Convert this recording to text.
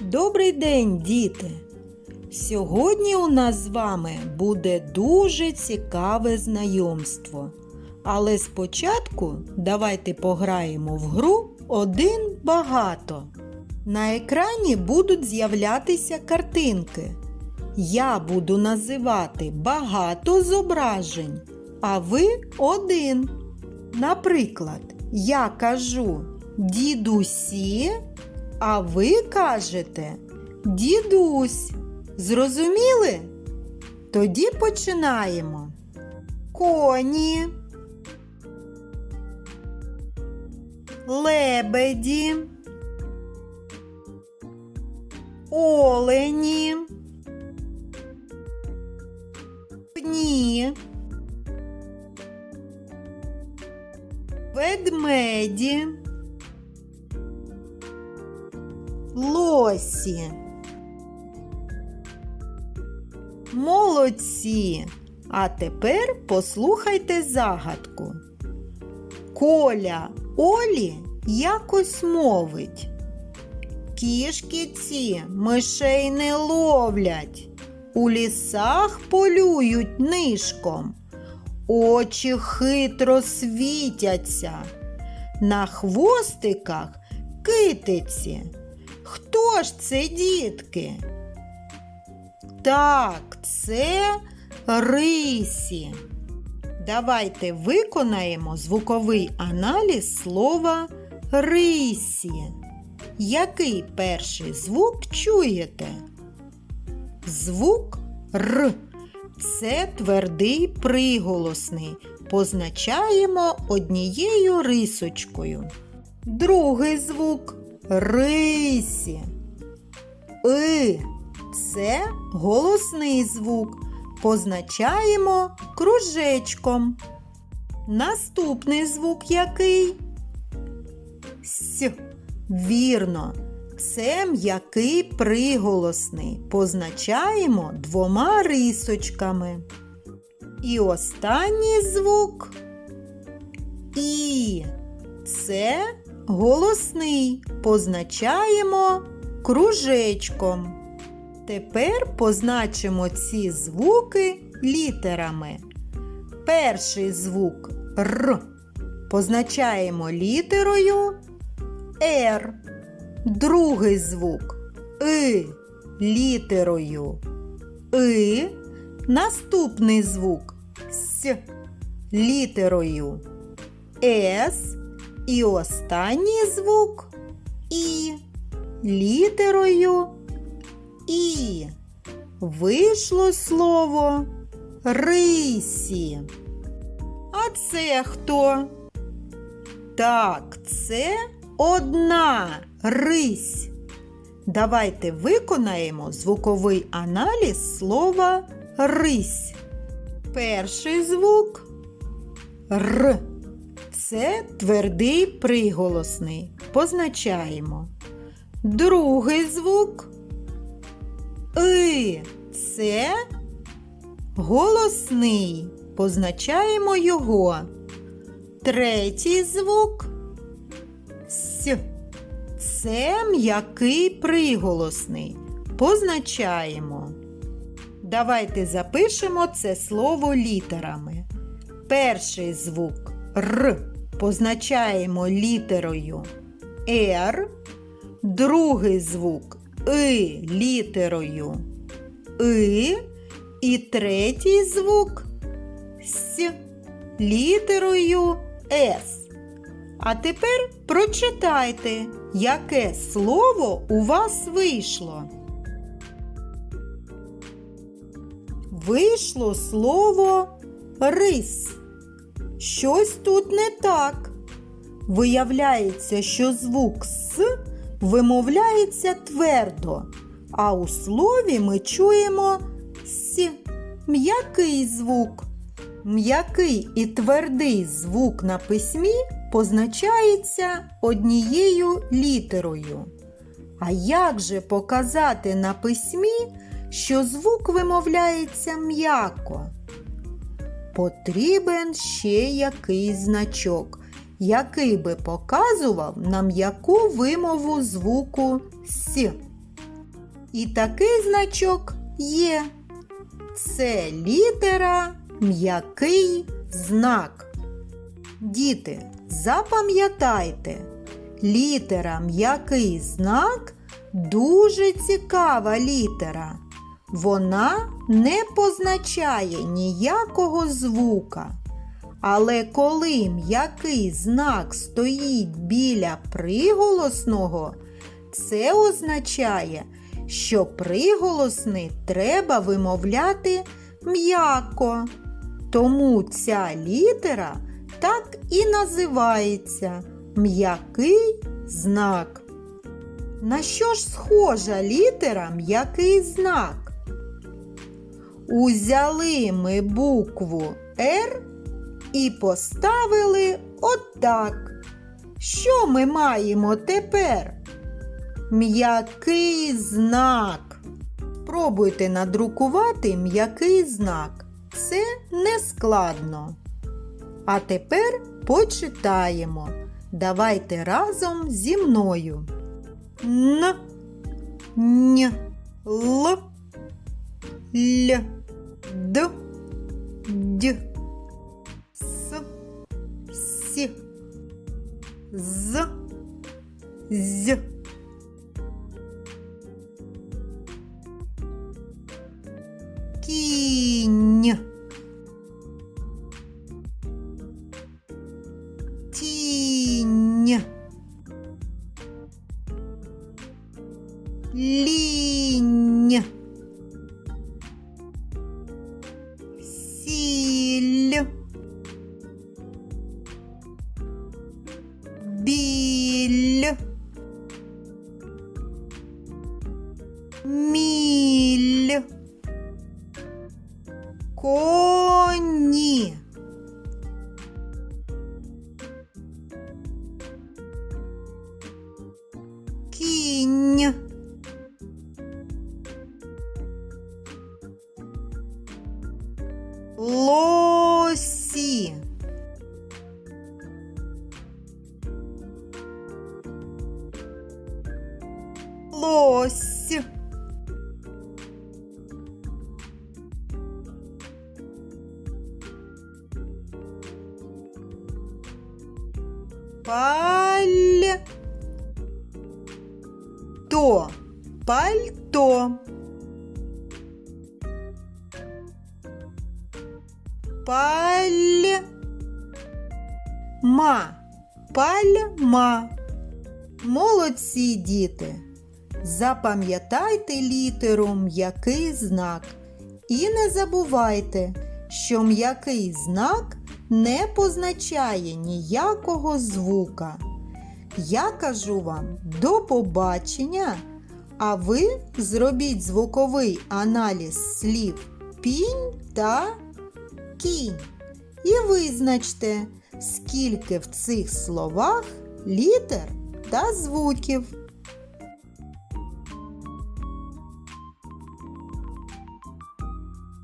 Добрий день, діти! Сьогодні у нас з вами буде дуже цікаве знайомство. Але спочатку давайте пограємо в гру один багато. На екрані будуть з'являтися картинки. Я буду називати багато зображень, а ви один. Наприклад, я кажу дідусі, а ви кажете дідусь. Зрозуміли? Тоді починаємо. Коні, лебеді, олені, пні, ведмеді, лосі. Молодці! А тепер послухайте загадку. Коля Олі якось мовить. Кішки ці мишей не ловлять, у лісах полюють нишком, очі хитро світяться, на хвостиках китиці. Хто ж це, дітки? Так, це рисі. Давайте виконаємо звуковий аналіз слова рисі. Який перший звук чуєте? Звук Р. Це твердий приголосний. Позначаємо однією рисочкою. Другий звук рисі. И. Це голосний звук. Позначаємо кружечком. Наступний звук який? С. Вірно. Це м'який приголосний. Позначаємо двома рисочками. І останній звук І. Це голосний. Позначаємо кружечком. Тепер позначимо ці звуки літерами. Перший звук Р позначаємо літерою Р. Другий звук И літерою И. Наступний звук С літерою С. І останній звук І літерою І. Вийшло слово рисі. А це хто? Так, це одна рись. Давайте виконаємо звуковий аналіз слова рись. Перший звук Р. Це твердий приголосний. Позначаємо. Другий звук И. Це голосний. Позначаємо його. Третій звук С. Це м'який приголосний. Позначаємо. Давайте запишемо це слово літерами. Перший звук Р позначаємо літерою Р. Другий звук И літерою И. І третій звук С літерою С. А тепер прочитайте, яке слово у вас вийшло. Вийшло слово рис. Щось тут не так. Виявляється, що звук С вимовляється твердо, а у слові ми чуємо С м'який звук. М'який і твердий звук на письмі позначається однією літерою. А як же показати на письмі, що звук вимовляється м'яко? Потрібен ще якийсь значок, який би показував нам яку вимову звуку С. І такий значок є. Це літера м'який знак. Діти, запам'ятайте, літера м'який знак дуже цікава літера. Вона не позначає ніякого звука. Але коли м'який знак стоїть біля приголосного, це означає, що приголосний треба вимовляти м'яко. Тому ця літера так і називається м'який знак. На що ж схожа літера м'який знак? Узяли ми букву Р і поставили отак. Що ми маємо тепер? М'який знак. Спробуйте надрукувати м'який знак. Це не складно. А тепер почитаємо. Давайте разом зі мною. Н, Н, Л, Л, Д, Д, С, С, З, З. Кінь. Тінь. Лінь. Коні. Кінь. Лосі. Лось. Паль. То. Пальто. Паль. Ма. Пальма. Молодці діти. Запам'ятайте літеру м'який знак. І не забувайте, що м'який знак не позначає ніякого звука. Я кажу вам до побачення, а ви зробіть звуковий аналіз слів пінь та кінь і визначте, скільки в цих словах літер та звуків.